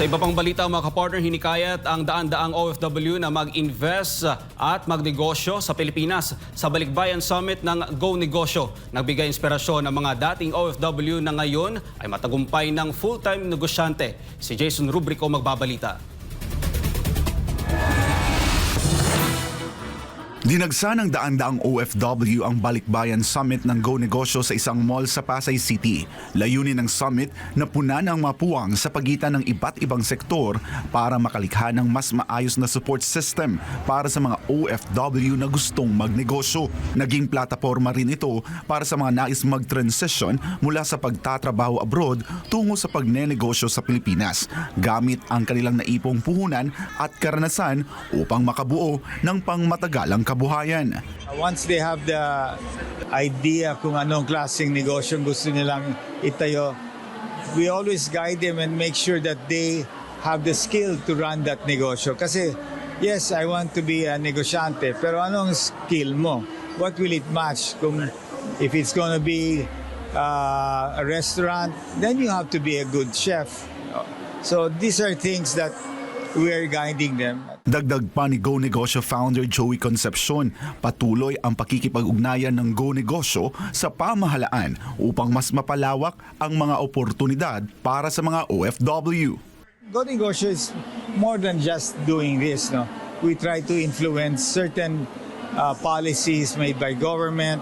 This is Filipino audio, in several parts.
Sa iba pang balita mga kapartner, hinikayat ang daan-daang OFW na mag-invest at magnegosyo sa Pilipinas sa Balikbayan Summit ng Go Negosyo. Nagbigay inspirasyon ang mga dating OFW na ngayon ay matagumpay ng full-time negosyante. Si Jason Rubrico magbabalita. Dinagsa ng daan-daang OFW ang Balikbayan Summit ng Go Negosyo sa isang mall sa Pasay City. Layunin ng summit na puna ng mapuwang sa pagitan ng iba't ibang sektor para makalikha ng mas maayos na support system para sa mga OFW na gustong magnegosyo. Naging plataforma rin ito para sa mga nais mag-transition mula sa pagtatrabaho abroad tungo sa pagnenegosyo sa Pilipinas gamit ang kanilang naipong puhunan at karanasan upang makabuo ng pangmatagalang kabuhayan. Once they have the idea kung anong klaseng negosyo gusto nilang itayo, we always guide them and make sure that they have the skill to run that negosyo. Kasi, yes, I want to be a negosyante, pero anong skill mo? What will it match? Kung if it's gonna be uh, a restaurant, then you have to be a good chef. So these are things that we are guiding them. Dagdag pa ni Go Negosyo founder Joey Concepcion, patuloy ang pakikipag-ugnayan ng Go Negosyo sa pamahalaan upang mas mapalawak ang mga oportunidad para sa mga OFW. Go Negosyo is more than just doing this. No, we try to influence certain uh, policies made by government.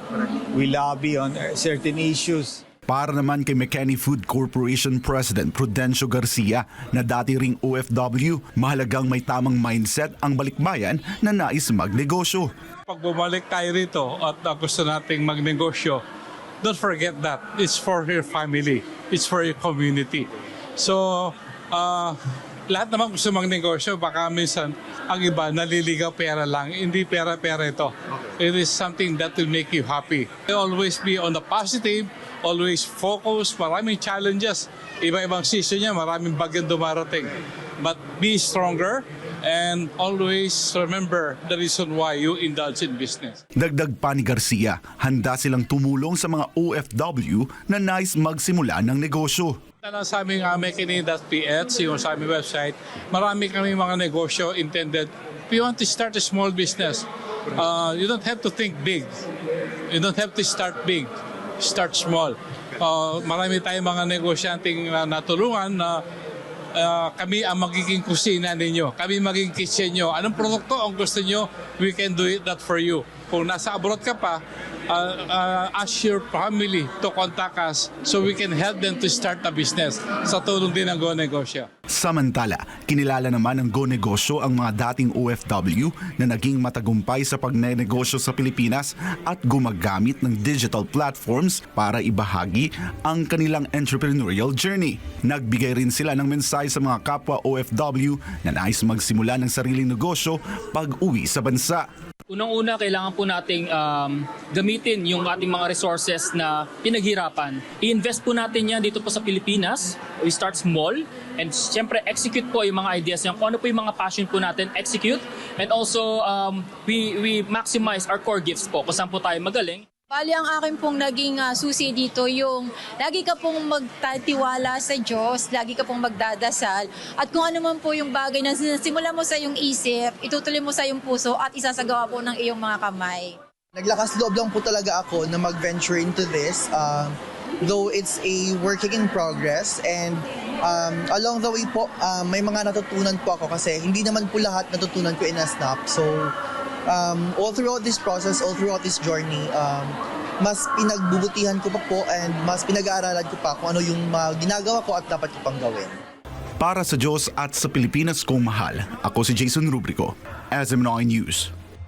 We lobby on certain issues. Para naman kay McKinney Food Corporation President Prudencio Garcia na dati ring OFW, mahalagang may tamang mindset ang balikbayan na nais magnegosyo. Pag bumalik tayo rito at uh, gusto nating magnegosyo, don't forget that it's for your family, it's for your community. So, uh, lahat naman gusto magnegosyo, baka minsan ang iba naliligaw pera lang. Hindi pera-pera ito. It is something that will make you happy. Always be on the positive, always focus, maraming challenges. Iba-ibang season niya, maraming bagyang dumarating. But be stronger and always remember the reason why you indulge in business. Dagdag pa ni Garcia, handa silang tumulong sa mga OFW na nais magsimula ng negosyo. Ano sa aming uh, mekini.ph, yung sa aming website, marami kami mga negosyo intended. If you want to start a small business, uh, you don't have to think big. You don't have to start big. Start small. Uh, marami tayong mga negosyanteng uh, natulungan na uh, kami ang magiging kusina ninyo. Kami magiging kitchen nyo. Anong produkto ang gusto nyo, we can do it that for you. Kung nasa abroad ka pa, uh, uh, ask your family to contact us so we can help them to start a business sa tulong din ng Go Negosyo. Samantala, kinilala naman ng Go Negosyo ang mga dating OFW na naging matagumpay sa pagnenegosyo sa Pilipinas at gumagamit ng digital platforms para ibahagi ang kanilang entrepreneurial journey. Nagbigay rin sila ng mensahe sa mga kapwa OFW na nais magsimula ng sariling negosyo pag uwi sa bansa. Unang-una, kailangan po nating um, gamitin yung ating mga resources na pinaghirapan. I-invest po natin yan dito po sa Pilipinas. We start small and siyempre execute po yung mga ideas niya. Kung ano po yung mga passion po natin, execute. And also, um, we, we maximize our core gifts po kung saan po tayo magaling. Bali, ang akin pong naging ah, susi dito yung lagi ka pong magtatiwala sa Diyos, lagi ka pong magdadasal, at kung ano man po yung bagay na simula mo sa iyong isip, itutuloy mo sa iyong puso at isasagawa po ng iyong mga kamay. Naglakas loob lang po talaga ako na mag-venture into this. Um, though it's a working in progress and um, along the way po, um, may mga natutunan po ako kasi hindi naman po lahat natutunan ko in a snap. So, um, all throughout this process, all throughout this journey, um, mas pinagbubutihan ko pa po and mas pinag-aaralan ko pa kung ano yung mga ginagawa ko at dapat ko pang gawin. Para sa Diyos at sa Pilipinas kong mahal, ako si Jason Rubrico, SM9 News.